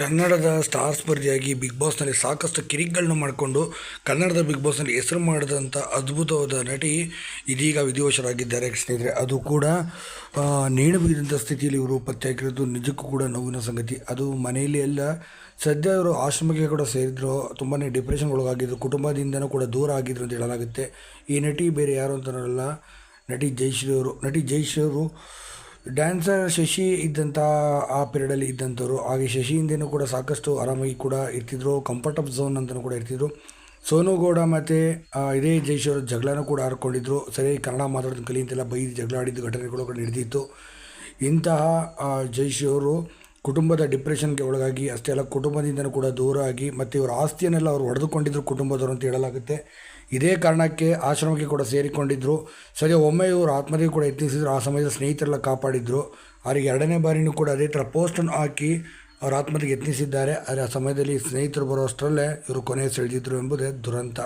ಕನ್ನಡದ star ಸ್ಪರ್ಧಿಯಾಗಿ big ಬಾಸ್ನಲ್ಲಿ ಸಾಕಷ್ಟು ಕಿರಿಕ್ಗಳನ್ನ ಮಾಡಿಕೊಂಡು ಕನ್ನಡದ ಬಿಗ್ ಬಾಸ್ನಲ್ಲಿ ಹೆಸರು ಮಾಡಿದಂಥ ಅದ್ಭುತವಾದ ನಟಿ ಇದೀಗ ವಿಧಿವಶರಾಗಿದ್ದಾರೆ. ಸ್ನೇಹಿತರೆ, ಅದು ಕೂಡ ನೇಣು ಬಿಗಿದಂಥ ಸ್ಥಿತಿಯಲ್ಲಿ ಇವರು ಪತ್ತೆಯಾಗಿರೋದು ನಿಜಕ್ಕೂ ಕೂಡ ನೋವಿನ ಸಂಗತಿ. ಅದು ಮನೆಯಲ್ಲಿ ಎಲ್ಲ ಸದ್ಯ ಇವರು ಆಶ್ರಮಕ್ಕೆ ಕೂಡ ಸೇರಿದ್ರು. ತುಂಬಾ ಡಿಪ್ರೆಷನ್ ಒಳಗಾಗಿದ್ರು. ಕುಟುಂಬದಿಂದನೂ ಕೂಡ ದೂರ ಆಗಿದ್ರು ಅಂತ ಹೇಳಲಾಗುತ್ತೆ. ಈ ನಟಿ ಬೇರೆ ಯಾರು ಅಂತಾರಲ್ಲ ನಟಿ ಜಯಶ್ರೀ ಅವರು. ನಟಿ ಜಯಶ್ರೀ ಅವರು ಡ್ಯಾನ್ಸರ್ ಶಶಿ ಇದ್ದಂಥ ಆ ಪೀರಿಯಡಲ್ಲಿ ಇದ್ದಂಥವ್ರು ಹಾಗೆ ಶಶಿಯಿಂದನೂ ಕೂಡ ಸಾಕಷ್ಟು ಆರಾಮಾಗಿ ಕೂಡ ಇರ್ತಿದ್ರು ಕಂಫರ್ಟಬಲ್ ಝೋನ್ ಅಂತಲೂ ಕೂಡ ಇರ್ತಿದ್ರು. ಸೋನು ಗೌಡ ಮತ್ತು ಇದೇ ಜೈಶವರ ಜಗಳನೂ ಕೂಡ ಆಡ್ಕೊಂಡಿದ್ರು. ಸರಿ ಕನ್ನಡ ಮಾತಾಡೋದನ್ನ ಕಲಿ ಅಂತೆಲ್ಲ ಬೈದು ಜಗಳ ಆಡಿದ್ದು ಘಟನೆಗಳು ಕೂಡ ನಡೆದಿತ್ತು. ಇಂತಹ ಅವರು ಕುಟುಂಬದ ಡಿಪ್ರೆಷನ್ಗೆ ಒಳಗಾಗಿ, ಅಷ್ಟೇ ಅಲ್ಲ, ಕುಟುಂಬದಿಂದನೂ ಕೂಡ ದೂರ ಆಗಿ ಮತ್ತು ಇವರ ಆಸ್ತಿಯನ್ನೆಲ್ಲ ಅವರು ಹೊಡೆದುಕೊಂಡಿದ್ರು ಕುಟುಂಬದವರು ಅಂತ ಹೇಳಲಾಗುತ್ತೆ. ಇದೇ ಕಾರಣಕ್ಕೆ ಆಶ್ರಮಕ್ಕೆ ಕೂಡ ಸೇರಿಕೊಂಡಿದ್ದರು ಸರಿ, ಒಮ್ಮೆ ಇವರು ಆತ್ಮಹತ್ಯೆ ಕೂಡ ಯತ್ನಿಸಿದ್ರು. ಆ ಸಮಯದ ಸ್ನೇಹಿತರೆಲ್ಲ ಕಾಪಾಡಿದ್ರು. ಅವರಿಗೆ ಎರಡನೇ ಬಾರಿನೂ ಕೂಡ ಅದೇ ಥರ ಪೋಸ್ಟನ್ನು ಹಾಕಿ ಅವರು ಆತ್ಮಹತ್ಯೆಗೆ ಯತ್ನಿಸಿದ್ದಾರೆ. ಆದರೆ ಆ ಸಮಯದಲ್ಲಿ ಸ್ನೇಹಿತರು ಬರೋ ಅಷ್ಟರಲ್ಲೇ ಇವರು ಕೊನೆ ಸೆಳೆದಿದ್ದರು ಎಂಬುದೇ ದುರಂತ.